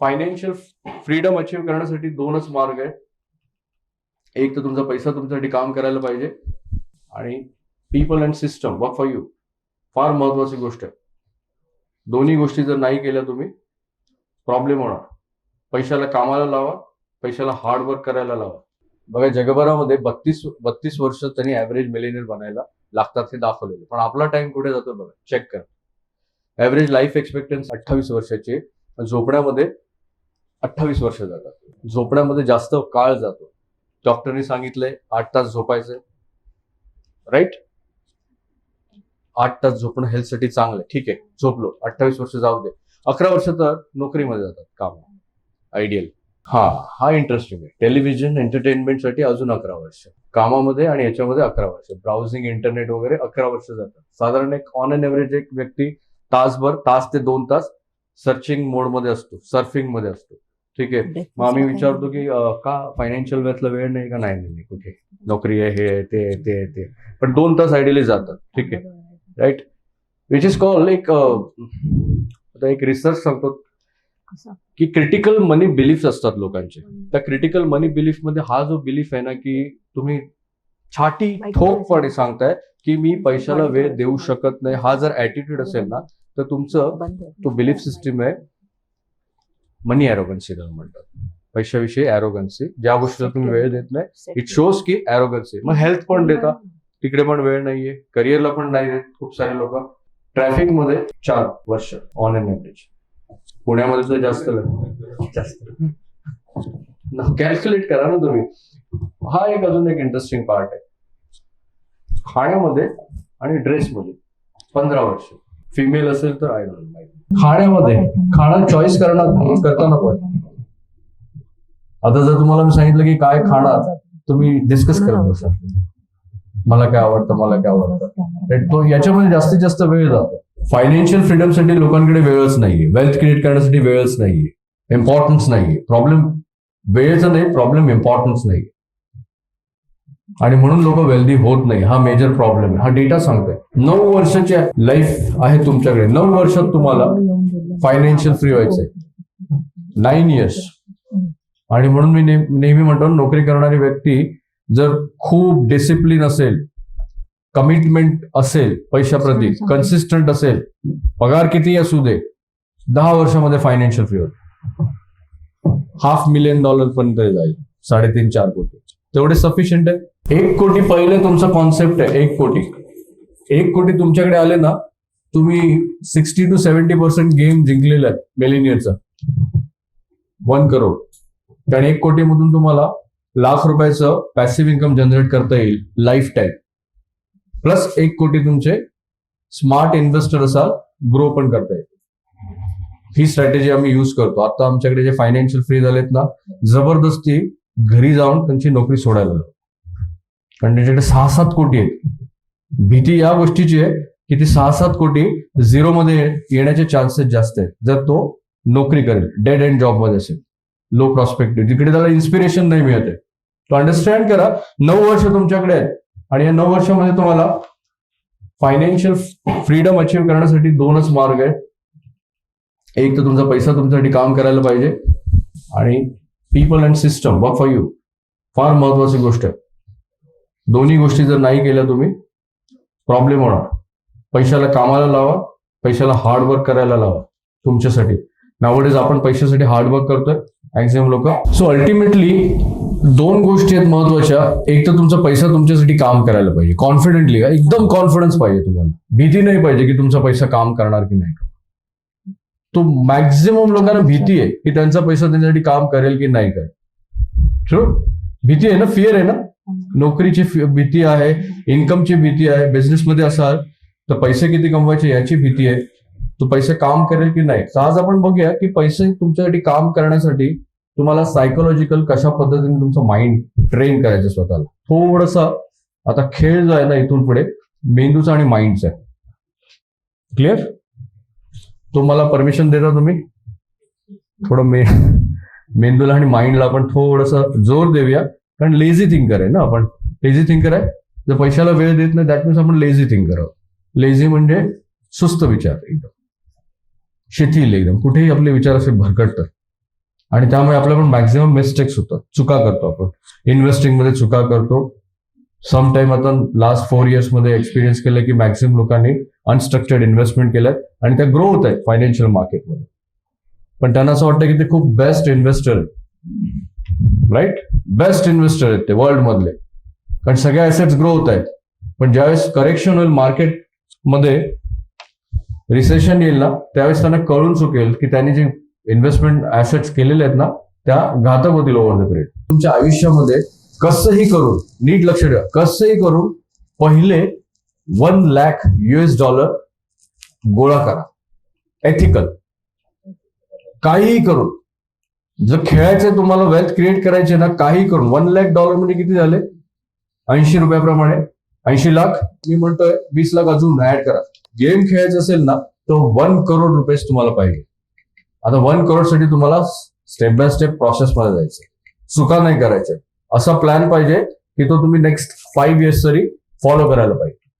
Financial freedom achieve करण्यासाठी दोनच मार्ग आहेत. एक तर तुमचा पैसा तुमच्यासाठी काम करायला पाहिजे आणि people and system work for you फार महत्वाची गोष्ट आहे. दोन्ही गोष्टी जर नाही केल्या तुम्ही प्रॉब्लेम होणार. पैशाला कामाला लावा पैशाला हार्ड वर्क करायला लावा. बघा जगभरामध्ये बत्तीस बत्तीस वर्ष त्यांनी ऍव्हरेज मिलेनियर बनायला लागतात हे दाखवलेले पण आपला टाइम कुठे जातो बघा? चेक करा. ऍव्हरेज लाईफ एक्सपेक्टन्सी अठ्ठावीस वर्षाची झोपण्यामध्ये अठ्ठावीस वर्ष जातात. झोपण्यामध्ये जास्त काळ जातो. डॉक्टरनी सांगितलंय आठ तास झोपायचंय. राईट आठ तास झोपणं हेल्थसाठी चांगलं ठीक आहे झोपलो. अठ्ठावीस वर्ष जाऊ दे. अकरा वर्ष तर नोकरीमध्ये जातात काम आयडियल हा हा इंटरेस्टिंग आहे. टेलिव्हिजन एंटरटेनमेंटसाठी अजून अकरा वर्ष. कामामध्ये आणि याच्यामध्ये अकरा वर्ष. ब्राउझिंग इंटरनेट वगैरे अकरा वर्ष जातात. साधारण एक ऑन एन एव्हरेज एक व्यक्ती तासभर तास ते दोन तास सर्चिंग मोडमध्ये असतो. सर्फिंगमध्ये असतो. ठीक आहे. मग आम्ही विचारतो की अं, का फायनान्शियल वेल्थला वेळ नाही का? नाही नाही नाही, कुठे? नोकरी आहे हे आहे, ते आहे, ते आहे, ते आहे. पण दोन तास आयडियली जातात. ठीक आहे. राईट विच इज कॉल एक अं, आता एक रिसर्च सांगतो. की क्रिटिकल मनी बिलीफ असतात लोकांचे. त्या क्रिटिकल मनी बिलीफमध्ये हा जो बिलीफ आहे ना की तुम्ही छाटी ठोकपणे सांगताय की मी पैशाला वेळ देऊ शकत नाही. हा जर ऍटिट्यूड असेल ना तर तुमचं तो बिलीफ सिस्टीम आहे. मनी अॅरोगन्सी त्याला म्हणतात. पैशाविषयी अॅरोगन्सी ज्या गोष्टीला तुम्ही वेळ देत नाही इट शोज की अॅरोगन्सी मग हेल्थ पण देता? तिकडे पण वेळ नाहीये. करिअरला पण नाही देत खूप सारे लोक. ट्रॅफिकमध्ये चार वर्ष ऑन एन एव्हरेज पुण्यामध्ये तर जास्त. जास्त. कॅल्क्युलेट करा ना तुम्ही. हा एक अजून एक इंटरेस्टिंग पार्ट आहे. खाण्यामध्ये आणि ड्रेसमध्ये पंधरा वर्ष. फिमेल असेल तर आय डोंट खाण्यामध्ये खाणं चॉईस करणार करताना पण. आता जर तुम्हाला मी सांगितलं की काय खाणार तुम्ही डिस्कस करत असाल मला काय आवडतं मला काय आवडतं. तो याच्यामध्ये जास्तीत जास्त वेळ जातो. फायनान्शियल फ्रीडमसाठी लोकांकडे वेळच नाहीये. वेल्थ क्रिएट करण्यासाठी वेळच नाहीये. इम्पॉर्टन्स नाहीये. प्रॉब्लेम वेळेचा नाही प्रॉब्लेम इम्पॉर्टन्स नाही आणि म्हणून लोक वेल्दी होत नाही. हा मेजर प्रॉब्लेम आहे. हा डेटा सांगतोय. नऊ वर्षाची लाईफ आहे तुमच्याकडे. नऊ वर्षात तुम्हाला फायनान्शियल फ्री व्हायचंय. नाईन इयर्स आणि म्हणून मी नेह- नेहमी म्हणतो नोकरी करणारी व्यक्ती जर खूप डिसिप्लिन असेल कमिटमेंट असेल पैशाप्रती कन्सिस्टंट असेल पगार किती असू दे दहा वर्षामध्ये फायनान्शियल फ्री होत हाफ मिलियन डॉलर पर्यंत जाईल. साडेतीन चार कोटी. तेवढे सफिशियंट आहे? एक कोटी पहिले तुमचा कॉन्सेप्ट आहे एक कोटी. एक कोटी तुमच्याकडे आले ना तुम्ही sixty two seventy percent game जिंकलेला आहे मेलिनियरचा वन करोड कारण एक कोटीमधून तुम्हाला लाख रुपयाचं पॅसिव्ह इन्कम जनरेट करता येईल लाईफ टाईम प्लस एक कोटी तुमचे स्मार्ट इन्व्हेस्टर असाल ग्रो पण करता येईल. ही स्ट्रॅटेजी आम्ही युज करतो. आता आमच्याकडे जे फायनान्शियल फ्री झालेत ना जबरदस्ती घरी जाऊन त्यांची नोकरी सोडायला लावतो. म्हणजे कारण त्याच्याकडे सहा सात कोटी आहेत. भीती या गोष्टीची आहे की ती सहा सात कोटी झिरो मध्ये येण्याचे चान्सेस जास्त आहेत. जर तो नोकरी करेल डेड एंड जॉबमध्ये असेल लो प्रॉस्पेक्टिव्ह जिकडे त्याला इन्स्पिरेशन नाही मिळत आहे. तो अंडरस्टँड करा नऊ वर्ष तुमच्याकडे आहेत आणि या नऊ वर्षामध्ये तुम्हाला फायनान्शियल फ्रीडम अचीव्ह करण्यासाठी दोनच मार्ग आहेत. एक तर तुमचा पैसा तुमच्यासाठी काम करायला पाहिजे आणि people and system work for you फार महत्वाची गोष्ट आहे. दोन्ही गोष्टी जर नाही केल्या तुम्ही प्रॉब्लेम होणार. पैशाला कामाला लावा पैशाला हार्ड वर्क करायला लावा तुमच्यासाठी. नावडेज आपण पैशासाठी हार्ड वर्क करतोय मॅक्झिमम लोक. सो अल्टिमेटली दोन गोष्टी आहेत महत्त्वाच्या एक तर तुमचा पैसा तुमच्यासाठी काम करायला पाहिजे. कॉन्फिडेंटली एकदम कॉन्फिडन्स पाहिजे तुम्हाला. भीती नाही पाहिजे की तुमचा पैसा काम करणार की नाही. तो मॅक्झिमम लोकांना भीती आहे की त्यांचा पैसा त्यांच्यासाठी काम करेल की नाही करेल. ट्रू भीती आहे ना? फिअर आहे ना? नोकरीची भीती आहे इन्कमची भीती आहे बिझनेसमध्ये असाल तर पैसे किती कमवायचे याची भीती आहे. तो पैसे काम करेल की नाही? तर आज आपण बघूया की पैसे तुमच्यासाठी काम करण्यासाठी तुम्हाला सायकोलॉजिकल कशा पद्धतीने तुमचं माइंड ट्रेन करायचं स्वतःला. थोडसा आता खेळ जो आहे ना इथून पुढे मेंदूचा आणि माइंडचा आहे. क्लिअर तुम्हाला परमिशन देता तुम्ही? थोडं मे मेंदूला आणि माइंडला आपण थोडस जोर देऊया. कारण लेझी थिंकर आहे ना आपण. लेझी थिंकर आहे. जर पैशाला वेळ देत नाही दॅट मीन्स आपण लेझी थिंकर आहोत. लेझी म्हणजे सुस्त विचार एकदम. शिथिल एकदम. कुठेही आपले विचार असे भरकटतात. आणि त्यामुळे आपल्याकडून मॅक्झिमम मिस्टेक्स होतात. चुका करतो आपण. इन्व्हेस्टिंगमध्ये चुका करतो. सम टाइम आता लास्ट फोर इयर्समध्ये एक्सपिरियन्स केलं की मॅक्झिमम लोकांनी अनस्ट्रक्चर्ड इन्व्हेस्टमेंट केल्यात आणि त्या ग्रो होत आहेत फायनान्शियल मार्केटमध्ये पण त्यांना असं वाटतं की ते खूप best investor right best investor आहेत ते वर्ल्ड मधले कारण सगळ्या ऍसेट्स ग्रो होत आहेत. पण ज्यावेळेस करेक्शन होईल मार्केटमध्ये रिसेशन येईल ना त्यावेळेस त्यांना कळून चुकेल की त्यांनी जे इन्व्हेस्टमेंट ऍसेट्स केलेले आहेत ना त्या घातक होतील ओव्हर द पिरियड तुमच्या आयुष्यामध्ये कसंही करून नीट लक्ष ठेवा. कसंही करून पहिले वन लॅक युएस डॉलर गोळा करा. एथिकल काहीही करून. जर खेळायचं तुम्हाला वेल्थ क्रिएट करायचे ना काही करून वन लॅक डॉलर म्हणजे किती झाले? ऐंशी रुपयाप्रमाणे. ऐंशी लाख मी म्हणतोय वीस लाख अजून ऍड करा. गेम खेळायचं असेल ना तर वन करोड रुपयेच तुम्हाला पाहिजे. आता वन करोडसाठी तुम्हाला स्टेप बाय स्टेप प्रोसेस मध्ये जायचं चुका नाही करायचं असा प्लॅन पाहिजे की तो तुम्ही नेक्स्ट फाईव्ह इयर्स तरी फॉलो करायला पाहिजे.